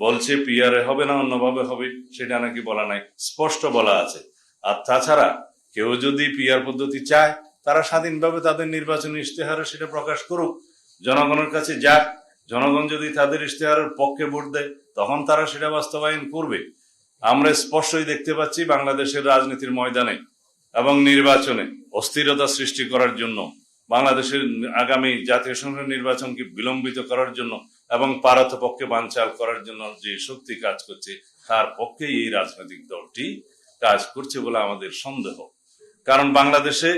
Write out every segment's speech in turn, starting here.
বলছে পিয়ারে হবে না, অন্যভাবে হবে, সেটা নাকি বলা নাই। স্পষ্ট বলা আছে। আর তাছাড়া কেউ যদি পিয়ার পদ্ধতি চায়, তারা স্বাধীনভাবে তাদের নির্বাচনী ইশতেহারে সেটা প্রকাশ করুক। জনগণের কাছে যাক। জনগণ যদি তাদের ইশতেহারের পক্ষে ভোট দেয়, তখন তারা সেটা বাস্তবায়ন করবে। আমরা স্পষ্টই দেখতে পাচ্ছি বাংলাদেশের রাজনীতির ময়দানে এবং নির্বাচনে অস্থিরতা সৃষ্টি করার জন্য বাংলাদেশের আগামী জাতীয় সংসদ নির্বাচনকে বিলম্বিত করার জন্য এবং পারত পক্ষে বানচাল করার জন্য যে শক্তি কাজ করছে, তার পক্ষেই এই রাজনৈতিক দলটি কাজ করছে বলে আমাদের সন্দেহ। কারণ বাংলাদেশে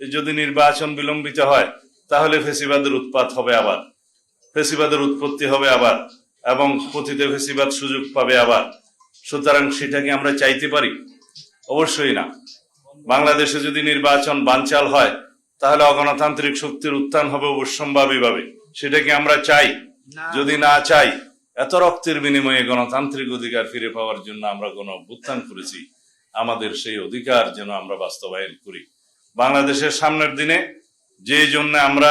যদি নির্বাচন বিলম্বিত হয়, তাহলে ফেসিবাদের উৎপাত হবে আবার, ফেসিবাদের উৎপত্তি হবে আবার, এবং পতিত ফেসিবাদ সুযোগ পাবে আবার। সুতরাং সেটাকে আমরা চাইতে পারি? অবশ্যই না। বাংলাদেশে যদি নির্বাচন বানচাল হয় তাহলে অগণতান্ত্রিক শক্তির উত্থান হবে অবশ্যম্ভাবীভাবে সেটাকে আমরা চাই? যদি না চাই এত রক্তের বিনিময়ে গণতান্ত্রিক অধিকার ফিরে পাওয়ার জন্য আমরা গণ অভ্যুত্থান করেছি। আমাদের সেই অধিকার যেন আমরা বাস্তবায়ন করি। বাংলাদেশের সামনের দিনে যে জন্য আমরা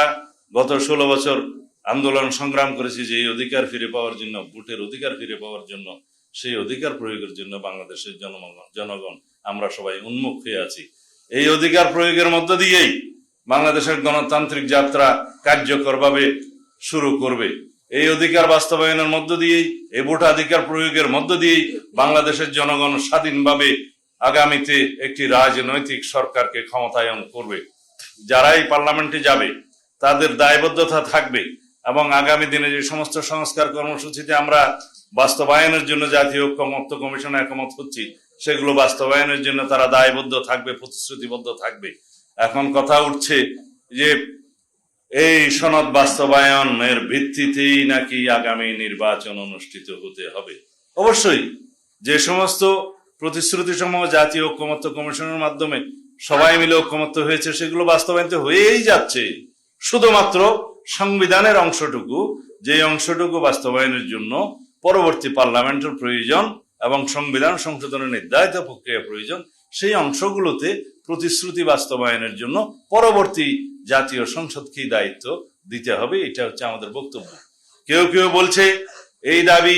গত ষোলো বছর আন্দোলন সংগ্রাম করেছি যে অধিকার ফিরে পাওয়ার জন্য ভোটের অধিকার ফিরে পাওয়ার জন্য সেই অধিকার প্রয়োগের জন্য বাংলাদেশের জনগণ জনগণ আমরা সবাই উন্মুখ হয়ে আছি। এই অধিকার প্রয়োগের মধ্য দিয়েই বাংলাদেশের গণতান্ত্রিক যাত্রা কার্যকরভাবে শুরু করবে। এই অধিকার বাস্তবায়নের মধ্য দিয়েই, এই ভোটাধিকার প্রয়োগের মধ্য দিয়েই বাংলাদেশের জনগণ স্বাধীনভাবে আগামীতে একটি রাজনৈতিক সরকারকে ক্ষমতায়ন করবে। যারাই পার্লামেন্টে যাবে, তাদের দায়বদ্ধতা থাকবে এবং আগামী দিনে যে সমস্ত সংস্কার কর্মসূচিতে আমরা বাস্তবায়নের জন্য জাতীয় ঐক্যমত্য কমিশন একমত হচ্ছি, সেগুলো বাস্তবায়নের জন্য তারা দায়বদ্ধ থাকবে, প্রতিশ্রুতিবদ্ধ থাকবে। এখন কথা উঠছে যে এই সনদ বাস্তবায়নের ভিত্তিতেই নাকি আগামী নির্বাচন অনুষ্ঠিত হতে হবে। অবশ্যই যে সমস্ত প্রতিশ্রুতি সমূহ জাতীয় ঐক্যমত্য কমিশনের মাধ্যমে সবাই মিলে ঐক্যমত্য হয়েছে, সেগুলো বাস্তবায়িত হয়েই যাচ্ছে। শুধুমাত্র সংবিধানের অংশটুকু যে অংশটুকু বাস্তবায়নের জন্য পরবর্তী পার্লামেন্টের প্রয়োজন এবং সংবিধান সংশোধনের নির্ধারিত প্রক্রিয়া প্রয়োজন সেই অংশগুলোতে প্রতিশ্রুতি বাস্তবায়নের জন্য পরবর্তী জাতীয় সংসদকেই দায়িত্ব দিতে হবে, এটা হচ্ছে আমাদের বক্তব্য। কেউ কেউ বলছে, এই দাবি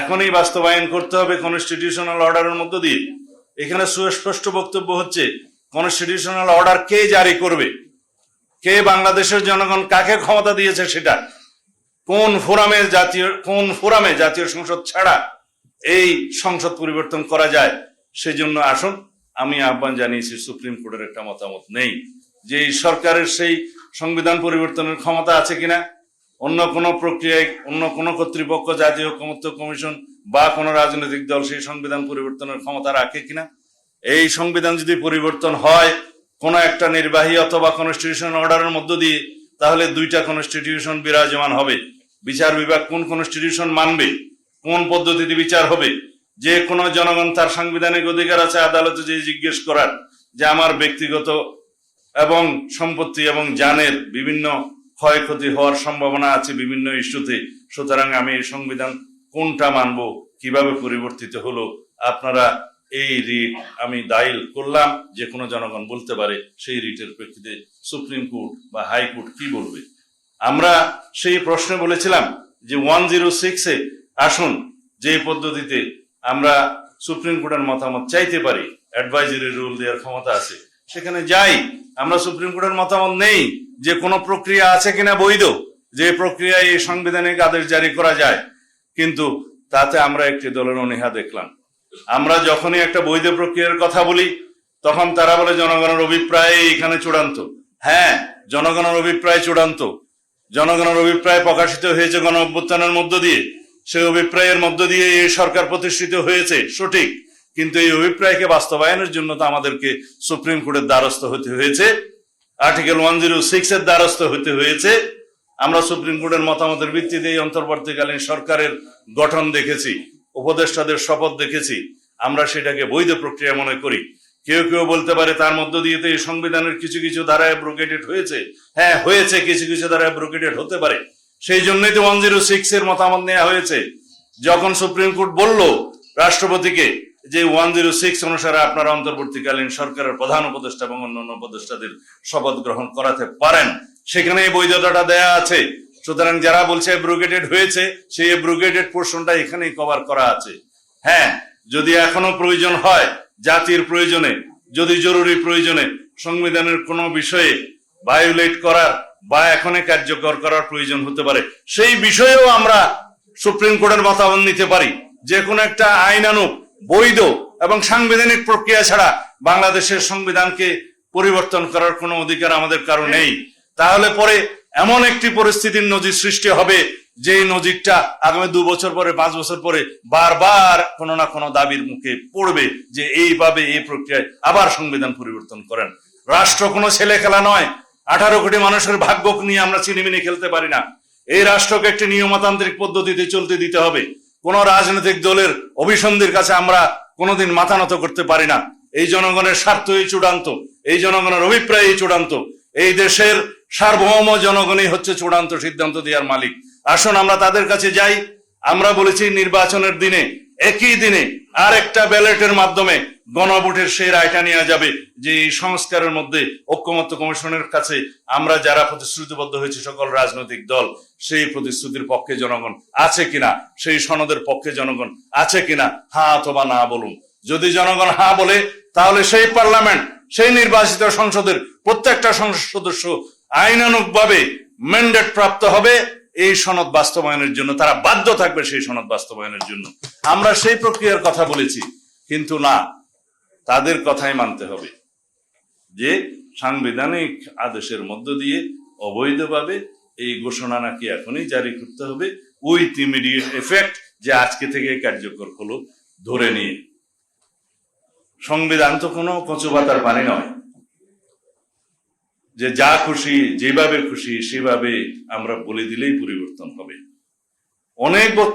এখনই বাস্তবায়ন করতে হবে কনস্টিটিউশনাল অর্ডারের মধ্য দিয়ে। এখানে সুস্পষ্ট বক্তব্য হচ্ছে কনস্টিটিউশনাল অর্ডার কে জারি করবে? কে বাংলাদেশের জনগণ কাকে ক্ষমতা দিয়েছে সেটা? কোন ফোরামে জাতীয়, কোন ফোরামে জাতীয় সংসদ ছাড়া এই সংসদ পরিবর্তন করা যায়? সেজন্য আসুন আমি আহ্বান জানিয়েছি, সুপ্রিম কোর্টের একটা মতামত নেই। যে সরকারের সেই সংবিধান পরিবর্তনের ক্ষমতা আছে কিনা, অন্য কোনো প্রক্রিয়ায়, অন্য কোনো কর্তৃপক্ষ, জাতীয় ঐকমত্য কমিশন বা কোনো রাজনৈতিক দল সেই সংবিধান পরিবর্তনের ক্ষমতা রাখে কিনা? এই সংবিধান যদি পরিবর্তন হয়, কোনো একটা নির্বাহী অথবা কনস্টিটিউশন অর্ডারের মধ্য দিয়ে, তাহলে দুইটা কনস্টিটিউশন বিরাজমান হবে। বিচার বিভাগ কোন কনস্টিটিউশন মানবে? কোন পদ্ধতিতে বিচার হবে? যে কোনো জনগণ তার সাংবিধানিক অধিকার আছে, আদালতে যে জিজ্ঞেস করার, যে আমার ব্যক্তিগত এবং সম্পত্তি এবং জানের বিভিন্ন ক্ষয়ক্ষতি হওয়ার সম্ভাবনা আছে বিভিন্ন ইস্যুতে, সুতরাং আমি এই সংবিধান কোনটা মানব, কীভাবে পরিবর্তিত হলো, আপনারা এই রিট আমি দায়ের করলাম, যে কোনো জনগণ বলতে পারে সেই রিটের প্রেক্ষিতে সুপ্রিম কোর্ট বা হাইকোর্ট কি বলবে। আমরা সেই প্রশ্নে বলেছিলাম যে ওয়ান জিরো সিক্সে আসুন, যে পদ্ধতিতে আমরা সুপ্রিম কোর্টের মতামত চাইতে পারি অ্যাডভাইজারি রুল দেওয়ার ক্ষমতা আছে। সেখানে যাই, আমরা সুপ্রিম কোর্টের মতামত নেই যে কোনো প্রক্রিয়া আছে কিনা বৈধ, যে প্রক্রিয়ায় এই সাংবিধানিক আদেশ জারি করা যায়। কিন্তু তাতে আমরা একটি দলের অনীহা দেখলাম। আমরা যখনই একটা বৈধ প্রক্রিয়ার কথা বলি, তখন তারা বলে জনগণের অভিপ্রায় এখানে চূড়ান্ত। হ্যাঁ জনগণের অভিপ্রায় চূড়ান্ত। জনগণের অভিপ্রায় প্রকাশিত হয়েছে গণ অভ্যুত্থানের মধ্য দিয়ে। সেই অভিপ্রায়ের মধ্য দিয়ে এই সরকার প্রতিষ্ঠিত হয়েছে, সঠিক। কিন্তু এই অভিপ্রায়কে বাস্তবায়নের জন্য তো আমাদেরকে সুপ্রিম কোর্টের দ্বারস্থ হতে হয়েছে, আর্টিকেল ওয়ান জিরো সিক্স এর দ্বারস্থ হতে হয়েছে। আমরা সুপ্রিম কোর্টের মতামতের ভিত্তিতে এই অন্তর্বর্তীকালীন সরকারের গঠন দেখেছি, উপদেষ্টাদের শপথ দেখেছি। আমরা সেটাকে বৈধ প্রক্রিয়া মনে করি। কেউ কেউ বলতে পারে তার মধ্য দিয়ে তো এই সংবিধানের কিছু কিছু ধারায় ব্রোকেটেড হয়েছে। হ্যাঁ হয়েছে, কিছু কিছু ধারায় ব্রোকেটেড হতে পারে। সেই জন্যই তো ওয়ান জিরো সিক্স এর মতামত নেওয়া হয়েছে। যখন সুপ্রিম কোর্ট বলল রাষ্ট্রপতিকে যে ওয়ান জিরো সিক্স অনুসারে আপনারা অন্তর্বর্তীকালীন সরকারের প্রধান উপদেষ্টা এবং অন্যান্য উপদেষ্টাদের শপথ গ্রহণ করাতে পারেন সেখানে এই বৈধতাটা দেয়া আছে। সুতরাং যারা বলছে ব্রুগেডেড হয়েছে, সেই ব্রুগেডেড পোর্শনটা এখানেই কভার করা আছে। হ্যাঁ যদি এখনও প্রয়োজন হয়, জাতির প্রয়োজনে, যদি জরুরি প্রয়োজনে, সংবিধানের কোনো বিষয়ে ভায়োলেট করার বা এখনই কার্যকর করার প্রয়োজন হতে পারে। সেই বিষয়েও আমরা সুপ্রিম কোর্টের মতামত নিতে পারি। যে কোনো একটা আইনানুগ বৈধ এবং সাংবিধানিক প্রক্রিয়া ছাড়া বাংলাদেশের সংবিধানকে পরিবর্তন করার কোনো অধিকার আমাদের কারও নেই। তাহলে পরে এমন একটি পরিস্থিতির নজির সৃষ্টি হবে যে নজিরটা আগামী দু বছর পরে, পাঁচ বছর পরে বারবার কোনো না কোনো দাবির মুখে পড়বে যে এইভাবে এই প্রক্রিয়ায় আবার সংবিধান পরিবর্তন করেন। রাষ্ট্র কোনো ছেলে খেলা নয় আঠারো কোটি মানুষের ভাগ্য নিয়ে আমরা চিনিমিনি খেলতে পারি না। এই রাষ্ট্রকে একটি নিয়মতান্ত্রিক পদ্ধতিতে চলতে দিতে হবে। কোন রাজনৈতিক দলের অভিসন্ধির কাছে আমরা কোনোদিন মাথা নত করতে পারি না। এই জনগণের স্বার্থই চূড়ান্ত। এই জনগণের অভিপ্রায়ই চূড়ান্ত। এই দেশের সার্বভৌম জনগণই হচ্ছে চূড়ান্ত সিদ্ধান্ত দেওয়ার মালিক। আসুন আমরা তাদের কাছে যাই। আমরা বলেছি নির্বাচনের দিনে, একই দিনে আর একটা ব্যালটের মাধ্যমে গণভোটের সেই রায়টা নেওয়া যাবে যে এই সংস্কারের মধ্যে ঐক্যমত্য কমিশনের কাছে আমরা যারা প্রতিশ্রুতিবদ্ধ হয়েছে সকল রাজনৈতিক দল, সেই প্রতিশ্রুতির পক্ষে জনগণ আছে কিনা, সেই সনদের পক্ষে জনগণ আছে কিনা হা অথবা না বলুন। যদি জনগণ হা বলে, তাহলে সেই পার্লামেন্ট, সেই নির্বাচিত সংসদের প্রত্যেকটা সংসদ সদস্য আইনানুগ ভাবে ম্যান্ডেট প্রাপ্ত হবে। এই সনদ বাস্তবায়নের জন্য, তারা বাধ্য থাকবে সেই সনদ বাস্তবায়নের জন্য। আমরা সেই প্রক্রিয়ার কথা বলেছি, কিন্তু না, তাদের কথাই মানতে হবে যে সাংবিধানিক আদেশের মধ্য দিয়ে অবৈধভাবে এই ঘোষণা নাকি এখনই জারি করতে হবে, উইথ ইমিডিয়েট এফেক্ট যে আজকে থেকে কার্যকর হলো ধরে নিয়ে। সংবিধান তো কোনো কচুবাতার পানি নয়। যে যা খুশি যেভাবে খুশি সেভাবে আমরা বলে দিলেই পরিবর্তন হবে। অনেক বক্তব্য